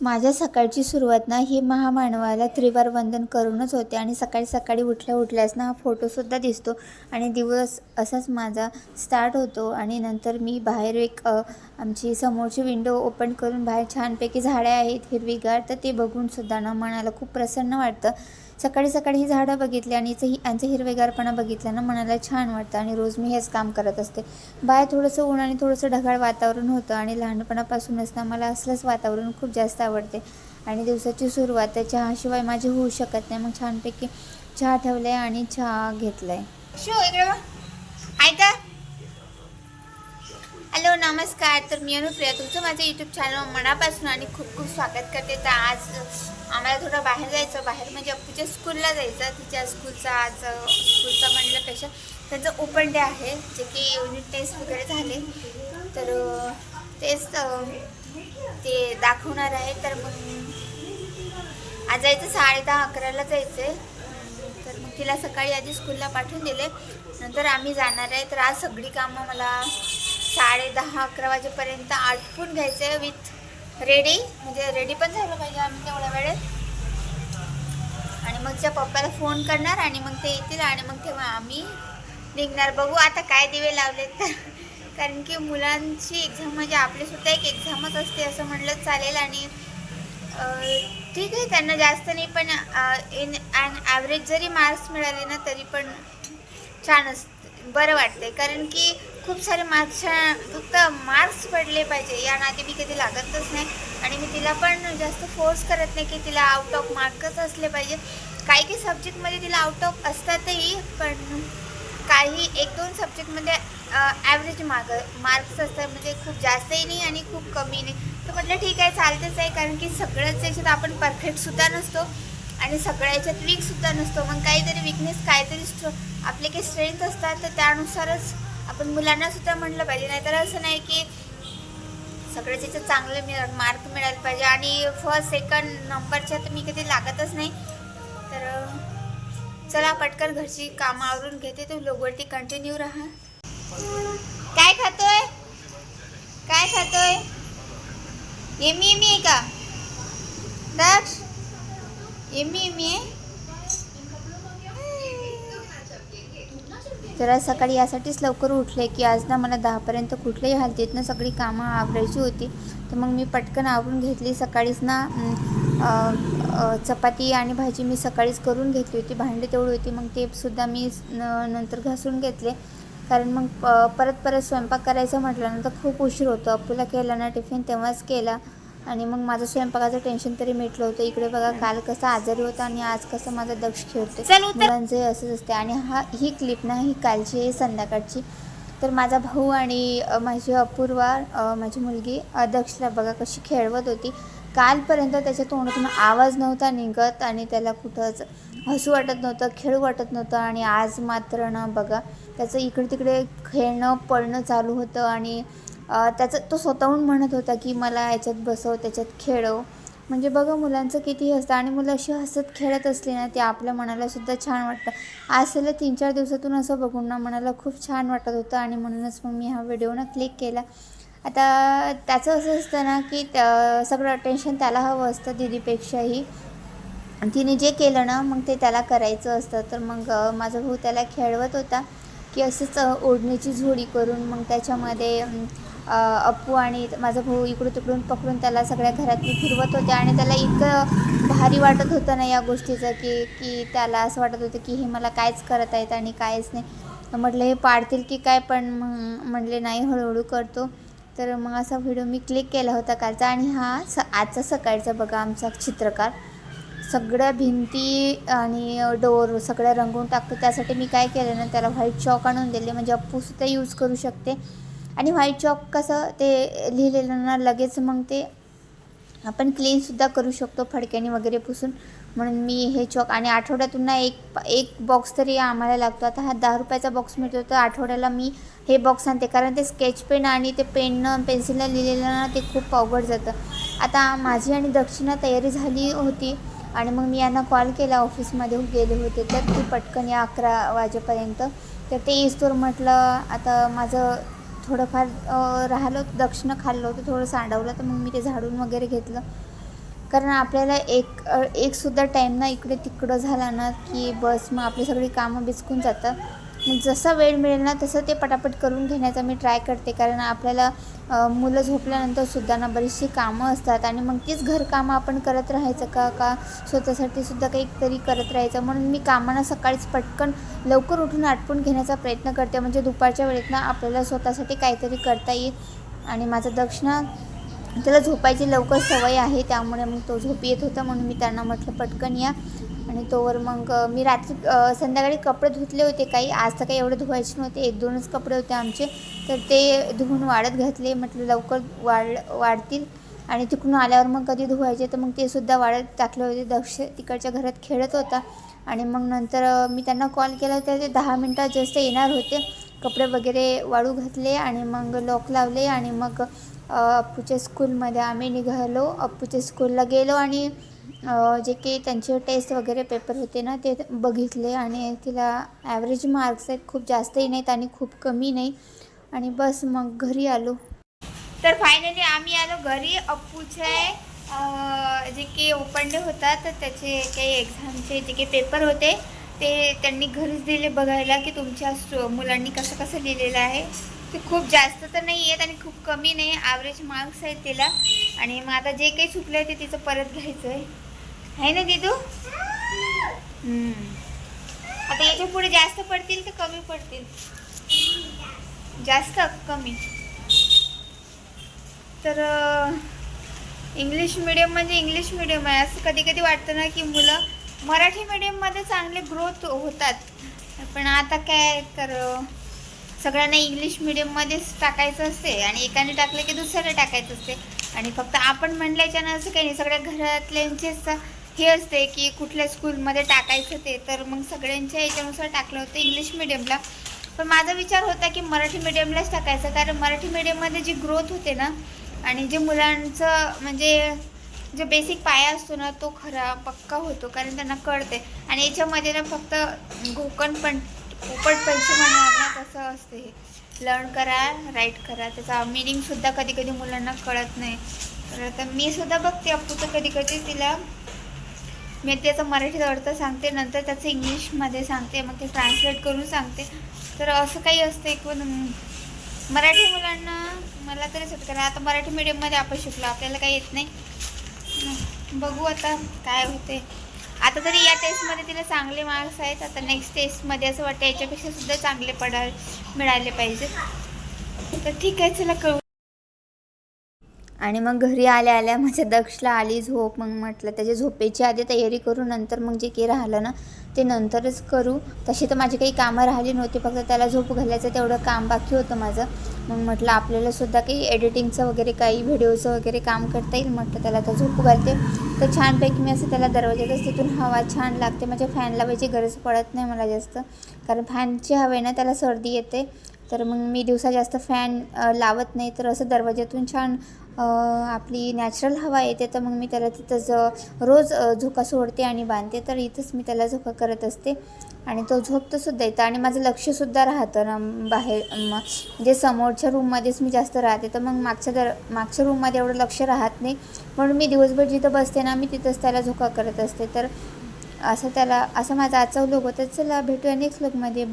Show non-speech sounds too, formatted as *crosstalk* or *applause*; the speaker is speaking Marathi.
माझ्या सकाळची सुरुवात ना ही महामानवाला त्रिवार वंदन करूनच होते आणि सकाळी सकाळी उठल्या उठल्यास ना हा फोटोसुद्धा दिसतो आणि दिवस असाच माझा स्टार्ट होतो आणि नंतर मी बाहेर एक आमची समोरची विंडो ओपन करून बाहेर छानपैकी झाडे आहेत हिरवीगार तर ते बघूनसुद्धा ना मनाला खूप प्रसन्न वाटतं. सकाळी सकाळी ही झाडं बघितली आणि हिचं ही यांचं हिरवेगारपणा बघितलं ना मनाला छान वाटतं आणि रोज मी हेच काम करत असते. बाहेर थोडंसं ऊन आणि थोडंसं ढगाळ वातावरण होतं आणि लहानपणापासूनच ना मला असलंच वातावरण खूप जास्त आवडते. आणि दिवसाची सुरुवात त्या चहाशिवाय माझी होऊ शकत नाही. मग छानपैकी चहा ठेवला आहे आणि चहा घेतलाय. शो इकडे ऐका हॅलो नमस्कार. तर मी अनुप्रिया. तुमचं माझं यूट्यूब चॅनल मनापासून आणि खूप खूप स्वागत करते. तर आज आम्हाला थोडं बाहेर जायचं. बाहेर म्हणजे अप्पूच्या स्कूलला जायचं. तिच्या स्कूलचा आज स्कूलचा म्हणल्यापेक्षा त्यांचं ओपन डे आहे. जे की युनिट टेस्ट वगैरे झाले. तर तेच ते दाखवणार आहे तर मग आज जायचं साडे दहा अकराला जायचं आहे तर मग तिला सकाळी आधी स्कूलला पाठवून दिले. नंतर आम्ही जाणार आहे. तर आज सगळी कामं मला साडे दहा अकरा वाजेपर्यंत आटपून घ्यायचं आहे विथ रेडी म्हणजे रेडी पण झालं पाहिजे आम्ही तेवढ्या वेळेत. आणि मग त्या पप्पाला फोन करणार आणि मग ते येतील आणि मग तेव्हा आम्ही निघणार. बघू आता काय दिवे लावलेत. तर कारण की मुलांची एक्झाम म्हणजे आपलीसुद्धा एक एक्झामच असते असं म्हणलं चालेल आणि ठीक आहे त्यांना जास्त नाही पण इन ॲन ॲव्हरेज जरी मार्क्स मिळाले ना तरी पण छान असते बरं वाटते कारण की खूप सारे मार्क्स फक्त मार्क्स पडले पाहिजे या नाते मी कधी लागतच नाही. आणि मी तिला पण जास्त फोर्स करत नाही की तिला आउट ऑफ मार्कच असले पाहिजे. काही काही सब्जेक्टमध्ये तिला आउट ऑफ असतातही पण काही एक दोन सब्जेक्टमध्ये ॲव्हरेज मार्क मार्क्स असतात म्हणजे खूप जास्तही नाही आणि खूप कमी नाही. तर म्हटलं ठीक आहे चालतेच आहे कारण की सगळ्याच याच्यात आपण परफेक्टसुद्धा नसतो आणि सगळ्या याच्यात वीकसुद्धा नसतो. मग काहीतरी विकनेस काहीतरी स्ट्र आपले काही स्ट्रेंथ असतात तर त्यानुसारच आपण मुलांनासुद्धा म्हटलं पाहिजे. नाहीतर असं नाही की सगळ्याच याच्यात चांगले मिळ मार्क मिळायला पाहिजे. आणि फर्स्ट सेकंड नंबरच्या तर मी कधी लागतच नाही. तर चला पटकन घरची कामं आवरून घेते. तू लोगवरती कंटिन्यू राहा. काय खातोय? काय खातोय? एमी एमी आहे का? दक्ष? एमी एमी आहे? जरा सकाळी यासाठीच लवकर उठले की आज ना मला दहापर्यंत कुठल्याही हालतीतनं सगळी कामं आवरायची होती. तर मग मी पटकन आवरून घेतली. सकाळीच ना चपाती आणि भाजी मी सकाळीच करून घेतली होती. भांडी तेवढी होती. मग ते सुद्धा मी न- नंतर घासून घेतले. कारण मग प- परत परत स्वयंपाक करायचं म्हटलं ना तर खूप उशीर होतो. अप्पूला केला ना टिफिन तेव्हाच केला. आणि मग माझं स्वयंपाकाचं टेन्शन तरी मिटलं होतं. इकडे बघा काल कसं आजारी होता आणि आज कसं माझा दक्ष खेळतो मुलांचे असंच असते. आणि हा ही क्लिप ना ही कालची आहे संध्याकाळची. तर माझा भाऊ आणि माझी अपूर्वा माझी मुलगी दक्षला बघा कशी खेळवत होती. कालपर्यंत त्याच्या तोंडातून आवाज नव्हता निघत आणि त्याला कुठंच हसू वाटत नव्हतं खेळू वाटत नव्हतं आणि आज मात्र ना बघा त्याचं इकडे तिकडे खेळणं पळणं चालू होतं आणि त्याचं तो स्वतःहून म्हणत होता की मला याच्यात बसव त्याच्यात खेळव. म्हणजे बघा मुलांचं किती हसतं आणि मुलं अशी हसत खेळत असली ना ते आपल्या मनाला सुद्धा छान वाटतं. आज सलग तीन चार दिवसातून असं बघून ना मनाला खूप छान वाटत होतं आणि म्हणूनच मग मी हा व्हिडिओ ना क्लिक केला. आता त्याचं असं असतं ना की त्या सगळं अटेन्शन त्याला हवं असतं दीदीपेक्षाही. आणि तिने जे केलं ना मग ते त्याला करायचं असतं. तर मग माझा भाऊ त्याला खेळवत होता की असंच ओढणीची झोडी करून मग त्याच्यामध्ये अप्पू आणि माझा भाऊ इकडून तिकडून पकडून त्याला सगळ्या घरात मी फिरवत होते. आणि त्याला इतकं भारी वाटत होतं ना या गोष्टीचं की की त्याला असं वाटत होतं की हे मला कायच करत आहेत आणि कायच नाही. म्हटलं हे पाडतील की काय? पण मग म्हणले नाही हळूहळू करतो. तर मग असा व्हिडिओ मी क्लिक केला होता कालचा. आणि हा स आजचा सकाळचा बघा आमचा चित्रकार. सगळ्या भिंती आणि डोर सगळ्या रंगवून टाकतो. त्यासाठी मी काय केलं ना त्याला व्हाईट चॉक आणून दिले. म्हणजे अप्पूसुद्धा यूज करू शकते. आणि व्हाईट चॉक कसं ते लिहिलेलं ना लगेच मग ते आपण क्लीनसुद्धा करू शकतो फडक्याने वगैरे पुसून. म्हणून मी हे चॉक आणि आठवड्यातून ना एक एक बॉक्स तरी आम्हाला लागतो. आता हा दहा रुपयाचा बॉक्स मिळतो. तर आठवड्याला मी हे बॉक्स आणते. कारण ते स्केच पेन आणि ते पेननं पेन्सिलनं लिहिलेलं ना ते खूप अवघड जातं. आता माझी आणि दक्षिणा तयारी झाली होती. आणि मग मी यांना कॉल केला ऑफिसमध्ये गेले होते. तर ती पटकन या अकरा वाजेपर्यंत तर ते इस्तोर म्हटलं आता माझं थोडंफार राहिलं होतं दक्षिणं खाल्लं होतं थोडं सांडवलं तर मग मी ते झाडून वगैरे घेतलं. कारण आपल्याला एक एकसुद्धा टाईम ना इकडे तिकडं झाला ना की बस मग आपली सगळी कामं बिचकून जातं मग जसा वेळ मिळेल ना तसं ते पटापट करून घेण्याचा मी ट्राय करते. कारण आपल्याला मुलं झोपल्यानंतर सुद्धा ना बरीचशी कामं असतात आणि मग तीच घरकामं आपण करत राहायचं का? का स्वतःसाठी सुद्धा काहीतरी करत राहायचं? म्हणून मी कामांना सकाळीच पटकन लवकर उठून आटपून घेण्याचा प्रयत्न करते. म्हणजे दुपारच्या वेळेत ना आपल्याला स्वतःसाठी काहीतरी करता येईल आणि माझा दक्षिणा त्याला झोपायची लवकर सवय आहे त्यामुळे मग तो झोप येत होता म्हणून मी त्यांना म्हटलं पटकन या. आणि तोवर मग मी रात्री संध्याकाळी कपडे धुतले होते काही आज तर काही एवढे धुवायचे नव्हते एक दोनच कपडे होते आमचे तर ते धुवून वाढत घातले म्हटलं लवकर वाढ वाढतील. आणि तिकडून आल्यावर मग कधी धुवायचे तर मग ते सुद्धा वाढत टाकले होते दक्ष तिकडच्या घरात खेळत होता. आणि मग नंतर मी त्यांना कॉल केला तर ते दहा मिनटात जस्ट येणार होते. कपडे वगैरे वाळू घातले आणि मग लॉक लावले आणि मग अप्पूच्या स्कूलमध्ये आम्ही निघालो. अप्पूच्या स्कूलला गेलो आणि जे काही त्यांचे टेस्ट वगैरे पेपर होते ना ते बघितले आणि तिला ॲव्हरेज मार्क्स आहेत खूप जास्तही नाहीत आणि खूप कमी नाही. आणि बस मग घरी आलो. तर फायनली आम्ही आलो घरी. अप्पूचे जे काही ओपन डे होता तर त्याचे काही एक्झामचे जे काही पेपर होते. ते त्यांनी घरीच दिले बघायला की तुमच्या मुलांनी कसं कसं लिहिलेलं आहे. ते खूप जास्त तर नाही आहेत आणि खूप कमी नाही. ॲव्हरेज मार्क्स आहेत तिला आणि मग आता जे काही चुकलं आहे ते तिचं परत घ्यायचं आहे. आहे ना दिदू? आता याच्यापुढे जास्त पडतील तर कमी पडतील? जास्त कमी. तर इंग्लिश मिडियम म्हणजे इंग्लिश मिडियम आहे. असं कधी कधी वाटतं ना की मुलं मराठी मिडियममध्ये चांगले ग्रोथ होतात. पण आता काय तर सगळ्यांना इंग्लिश मिडियममध्येच टाकायचं असते आणि एकाने टाकलं की दुसऱ्याला टाकायचं असते. आणि फक्त आपण म्हणल्याच्यानं असं काही नाही. सगळ्या घरातल्यांचेच हे असते की कुठल्या स्कूलमध्ये टाकायचं ते. तर मग सगळ्यांच्या याच्यानुसार टाकलं होतं इंग्लिश मिडियमला पण माझा विचार होता की मराठी मीडियमलाच टाकायचं. कारण मराठी मीडियममध्ये जी ग्रोथ होते ना आणि जे मुलांचं म्हणजे जो बेसिक पाया असतो ना तो खरा पक्का होतो कारण त्यांना कळते आणि याच्यामध्ये ना फक्त घोकण पण पोपट पंच म्हणणार ना तसं असते हे. लर्न करा राईट करा. त्याचा मिनिंगसुद्धा कधी कधी मुलांना कळत नाही. तर आता मी सुद्धा बघते अप्पूचं कधी कधी तिला मी त्याचा मराठीत अर्थ सांगते नंतर त्याचं इंग्लिशमध्ये सांगते मग ते ट्रान्सलेट करून सांगते. तर असं काही असते एकूण पण मराठी मुलांना मला तरी सुट करा आता मराठी मीडियममध्ये आपण शिकलो आपल्याला काही येत नाही. बघू आता काय होते. आता तरी या टेस्टमध्ये तिला चांगले मार्क्स आहेत. आता नेक्स्ट टेस्टमध्ये असं वाटतं याच्यापेक्षा सुद्धा चांगले पडा मिळाले पाहिजेत. तर ठीक आहे चला कळू आणि मग घरी आल्या आल्या *laughs* माझ्या दक्षला आली झोप मग म्हटलं त्याच्या झोपेची आधी तयारी करू नंतर मग जे काही राहिलं ना ते नंतरच करू. तशी तर माझी काही कामं राहिली नव्हती फक्त त्याला झोप घालायचं तेवढं काम बाकी होतं माझं. मग म्हटलं आपल्याला सुद्धा काही एडिटिंगचं वगैरे काही व्हिडिओचं वगैरे काम करता येईल म्हटलं त्याला तर झोप घालते. तर छानपैकी मी असं त्याला दरवाजातच तिथून हवा छान लागते माझ्या फॅन लावायची गरज पडत नाही मला जास्त. कारण फॅनची हवे ना त्याला सर्दी येते. तर मग मी दिवसा जास्त फॅन लावत नाही तर असं दरवाज्यातून छान आपली नॅचरल हवा येते तर मग मी त्याला तिथंच रोज झोका सोडते आणि बांधते. तर इथंच मी त्याला झोका करत असते. आणि तो झोपतो सुद्धा येतं आणि माझं लक्षसुद्धा राहतं ना बाहेर म्हणजे समोरच्या रूममध्येच मी जास्त राहते. तर मग मागच्या दर मागच्या रूममध्ये एवढं लक्ष राहत नाही. म्हणून मी दिवसभर जिथं बसते ना मी तिथंच त्याला झोका करत असते. तर असं त्याला असं माझा आजचा लोक होता. चला भेटूया नेक्स्ट व्लॉगमध्ये